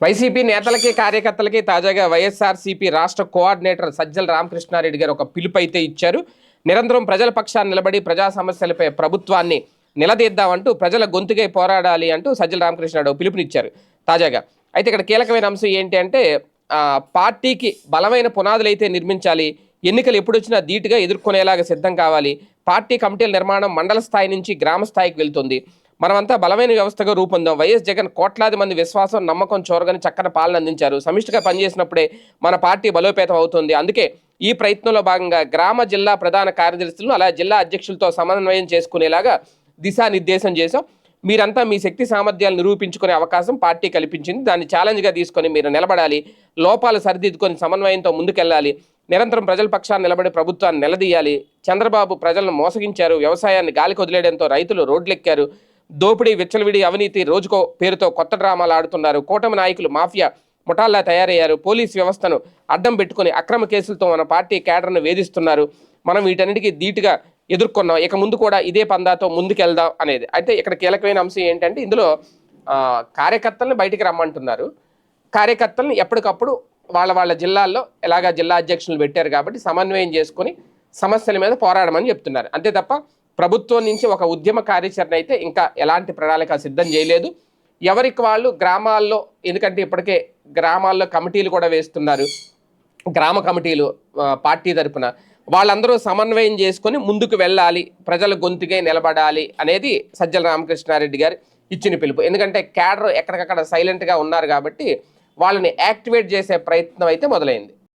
YCP నేతలకి కార్యకర్తలకి తాజాగా వైఎస్ఆర్సీపీ రాష్ట్ర కోఆర్డినేటర్ సజ్జల రామకృష్ణారెడ్డి గారు ఒక పిలుపు అయితే ఇచ్చారు. నిరంతరం ప్రజల పక్షాన్ని నిలబడి ప్రజా సమస్యలపై ప్రభుత్వాన్ని నిలదీద్దామంటూ ప్రజల గొంతుకై పోరాడాలి అంటూ సజ్జల రామకృష్ణారెడ్డి పిలుపునిచ్చారు తాజాగా. అయితే ఇక్కడ కీలకమైన అంశం ఏంటి అంటే పార్టీకి బలమైన పునాదులు అయితే నిర్మించాలి ఎన్నికలు ఎప్పుడొచ్చినా ధీటుగా ఎదుర్కొనేలాగా సిద్ధం కావాలి పార్టీ కమిటీల నిర్మాణం మండల స్థాయి నుంచి గ్రామ స్థాయికి వెళ్తుంది మనమంతా బలమైన వ్యవస్థగా రూపొందాం. వైఎస్ జగన్ కోట్లాది మంది విశ్వాసం నమ్మకం చోరగని చక్కని పాలన అందించారు. సమిష్టిగా పనిచేసినప్పుడే మన పార్టీ బలోపేతం అవుతుంది. అందుకే ఈ ప్రయత్నంలో భాగంగా గ్రామ జిల్లా ప్రధాన కార్యదర్శులను అలా జిల్లా అధ్యక్షులతో సమన్వయం చేసుకునేలాగా దిశానిర్దేశం చేశాం. మీరంతా మీ శక్తి సామర్థ్యాలు నిరూపించుకునే అవకాశం పార్టీ కల్పించింది. దాన్ని ఛాలెంజ్గా తీసుకొని మీరు నిలబడాలి. లోపాలు సరిదిద్దుకొని సమన్వయంతో ముందుకెళ్ళాలి. నిరంతరం ప్రజల పక్షాన్ని నిలబడి ప్రభుత్వాన్ని నిలదీయాలి. చంద్రబాబు ప్రజలను మోసగించారు. వ్యవసాయాన్ని గాలికి వదిలేయడంతో రైతులు రోడ్లెక్కారు. దోపిడీ విచ్చలవిడి అవినీతి రోజుకో పేరుతో కొత్త డ్రామాలు ఆడుతున్నారు. కూటమి నాయకులు మాఫియా ముఠాల్లా తయారయ్యారు. పోలీస్ వ్యవస్థను అడ్డం పెట్టుకుని అక్రమ కేసులతో మన పార్టీ కేడర్ను వేధిస్తున్నారు. మనం వీటన్నిటికీ ధీటుగా ఎదుర్కొన్నాం. ఇక ముందు కూడా ఇదే పందాతో ముందుకెళ్దాం అనేది. అయితే ఇక్కడ కీలకమైన అంశం ఏంటంటే ఇందులో కార్యకర్తలను బయటికి రమ్మంటున్నారు. కార్యకర్తలను ఎప్పటికప్పుడు వాళ్ళ వాళ్ళ జిల్లాల్లో ఎలాగా జిల్లా అధ్యక్షులు పెట్టారు కాబట్టి సమన్వయం చేసుకుని సమస్యల మీద పోరాడమని చెప్తున్నారు. అంతే తప్ప ప్రభుత్వం నుంచి ఒక ఉద్యమ కార్యాచరణ అయితే ఇంకా ఎలాంటి ప్రణాళిక సిద్ధం చేయలేదు. ఎవరికి వాళ్ళు గ్రామాల్లో ఎందుకంటే ఇప్పటికే గ్రామాల్లో కమిటీలు కూడా వేస్తున్నారు. గ్రామ కమిటీలు పార్టీ తరపున. వాళ్ళందరూ సమన్వయం చేసుకొని ముందుకు వెళ్ళాలి ప్రజల గొంతుగా నిలబడాలి అనేది సజ్జల రామకృష్ణారెడ్డి గారు ఇచ్చిన పిలుపు. ఎందుకంటే క్యాడర్ ఎక్కడికక్కడ సైలెంట్గా ఉన్నారు కాబట్టి వాళ్ళని యాక్టివేట్ చేసే ప్రయత్నం అయితే మొదలైంది.